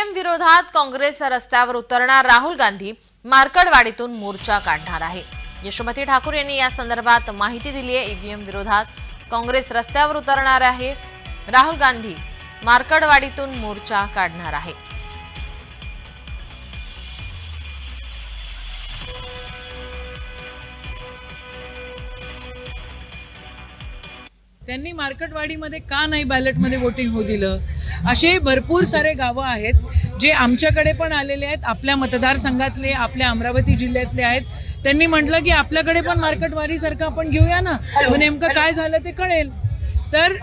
EVM विरोधात काँग्रेस रस्त्यावर उतरणार राहुल गांधी मार्कडवाडीतून मोर्चा काढणार आहे. यशोमती ठाकूर यांनी या संदर्भात माहिती दिली आहे. ईव्हीएम विरोधात काँग्रेस रस्त्यावर उतरणार आहे. राहुल गांधी मार्कडवाडीतून मोर्चा काढणार आहे. त्यांनी मार्केटवाडीमध्ये का नाही बॅलेटमध्ये वोटिंग होऊ दिलं? असे भरपूर सारे गावं आहेत जे आमच्याकडे पण आलेले आहेत आपल्या मतदारसंघातले आपल्या अमरावती जिल्ह्यातले आहेत. त्यांनी म्हटलं की आपल्याकडे पण मार्केटवारीसारखं आपण घेऊया ना. मग नेमकं काय झालं ते कळेल. तर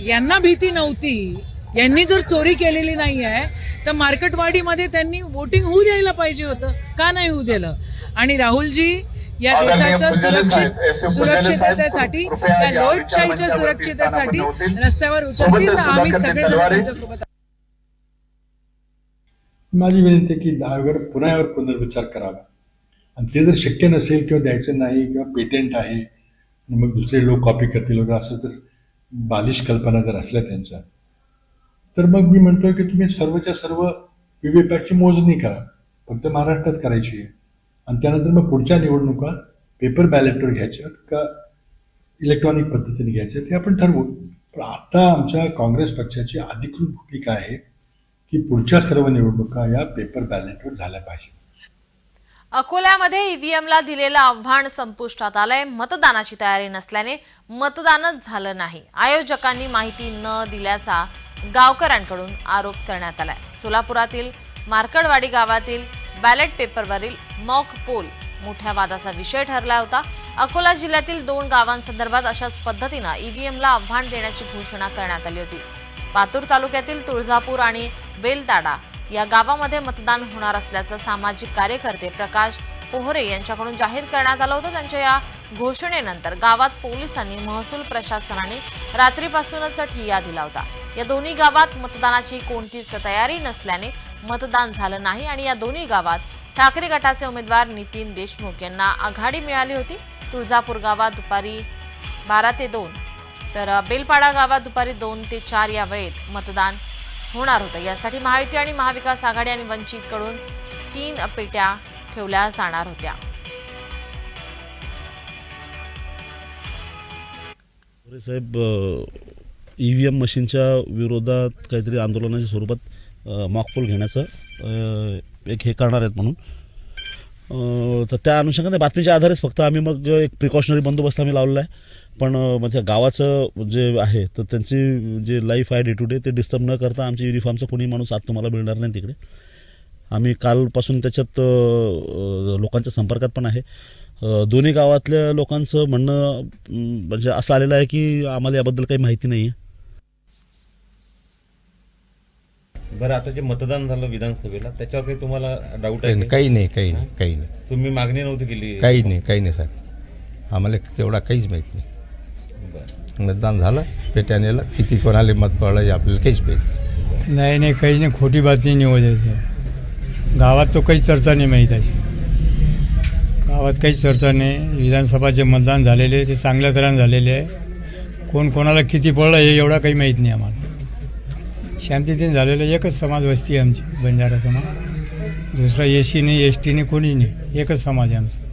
यांना भीती नव्हती. यांनी जर चोरी केलेली नाही आहे तर मार्केटवाडीमध्ये त्यांनी वोटिंग होऊ द्यायला पाहिजे होतं. का नाही होऊ दिलं? आणि राहुलजी या देशाच्या सुरक्षित सुरक्षिततेसाठी त्या लोकशाहीच्या सुरक्षिततेसाठी रस्त्यावर उतरतील तर आम्ही सगळेजण त्यांच्यासोबत. माझी विनंती आहे की आयोगाने पुन्हा यावर पुनर्विचार करावा. आणि ते जर शक्य नसेल किंवा द्यायचं नाही किंवा पेटेंट आहे आणि मग दुसरे लोक कॉपी करतील वगैरे असं जर बालिश कल्पना जर असल्या त्यांच्या तर मग मी म्हणतोय की तुम्ही सर्वच्या सर्व व्ही व्ही पॅटची मोजणी करा. फक्त महाराष्ट्रात करायची आहे. आणि त्यानंतर मग पुढच्या निवडणुका पेपर बॅलेटवर घ्यायच्या का इलेक्ट्रॉनिक पद्धतीने घ्यायच्या ते आपण ठरवू. पण आता आमच्या काँग्रेस पक्षाची अधिकृत भूमिका आहे की पुढच्या सर्व निवडणुका या पेपर बॅलेटवर झाल्या पाहिजे. अकोल्यामध्ये ईव्हीएमला दिलेलं आव्हान संपुष्टात आलंय. मतदानाची तयारी नसल्याने मतदानच झालं नाही. आयोजकांनी माहिती न दिल्याचा गावकऱ्यांकडून आरोप करण्यात आलाय. सोलापुरातील मार्कडवाडी गावातील बॅलेट पेपरवरील मॉक पोल मोठ्या वादाचा विषय ठरला होता. अकोला जिल्ह्यातील दोन गावांसंदर्भात अशाच पद्धतीनं ईव्हीएमला आव्हान देण्याची घोषणा करण्यात आली होती. पातूर तालुक्यातील तुळजापूर आणि बेलताडा या गावामध्ये मतदान होणार असल्याचं सामाजिक कार्यकर्ते प्रकाश पोहरे यांच्याकडून जाहीर करण्यात आलं होतं. त्यांच्या या घोषणेनंतर गावात पोलिसांनी महसूल प्रशासनाने रात्रीपासूनच ठिय्या दिला होता. या दोन्ही गावात मतदानाची कोणतीच तयारी नसल्याने मतदान झालं नाही आणि या दोन्ही गावात ठाकरे गटाचे उमेदवार नितीन देशमुख यांना आघाडी मिळाली होती. तुळजापूर गावात दुपारी बारा ते दोन. तर बेलपाडा गावात दुपारी दोन ते चार या वेळेत मतदान होणार होतं. यासाठी महायुती आणि महाविकास आघाडी आणि वंचितकडून तीन पेट्या ठेवल्या जाणार होत्या. साहेब ई व्ही एम मशीनच्या विरोधात काहीतरी आंदोलनाच्या स्वरूपात मॉकपोल घेण्याचं एक हे करणार आहेत म्हणून. तर त्या अनुषंगाने बातमीच्या आधारेच फक्त आम्ही मग एक प्रिकॉशनरी बंदोबस्त आम्ही लावलेला आहे. पण म्हणजे गावाचं जे आहे तर त्यांची जे लाईफ आहे डे टू डे ते डिस्टर्ब न करता आमच्या युनिफॉर्मचा कोणी माणूस आत तुम्हाला मिळणार नाही तिकडे. आम्ही कालपासून त्याच्यात लोकांच्या संपर्कात पण आहे. दोन्ही गावातल्या लोकांचं म्हणणं म्हणजे असं आलेलं आहे की आम्हाला याबद्दल काही माहिती नाही आहे बरं आता जे मतदान झालं विधानसभेला त्याच्यावर काही तुम्हाला डाऊट आहे? काही नाही काही नाही काही नाही. तुम्ही मागणी नव्हती केली? काही नाही काही नाही साहेब. आम्हाला तेवढा काहीच माहीत नाही. बरं. मतदान झालं पेट्या नेलं किती कोणाला मत पडलं हे आपल्याला काहीच माहीत नाही. नाही नाही काही नाही खोटी बातमी नाही होत गावात तो काही चर्चा नाही माहीत आहे. गावात काही चर्चा नाही. विधानसभाचे मतदान झालेले आहे, ते चांगल्या तऱ्हेने झालेले आहे. कोण कोणाला किती पडलं हे एवढा काही माहीत नाही आम्हाला. शांतीतेने झालेलं एकच समाज वस्ती आमची बंजारा समाज. दुसरा एस सीने एस टीने कोणी नाही. एकच समाज आहे आमचा.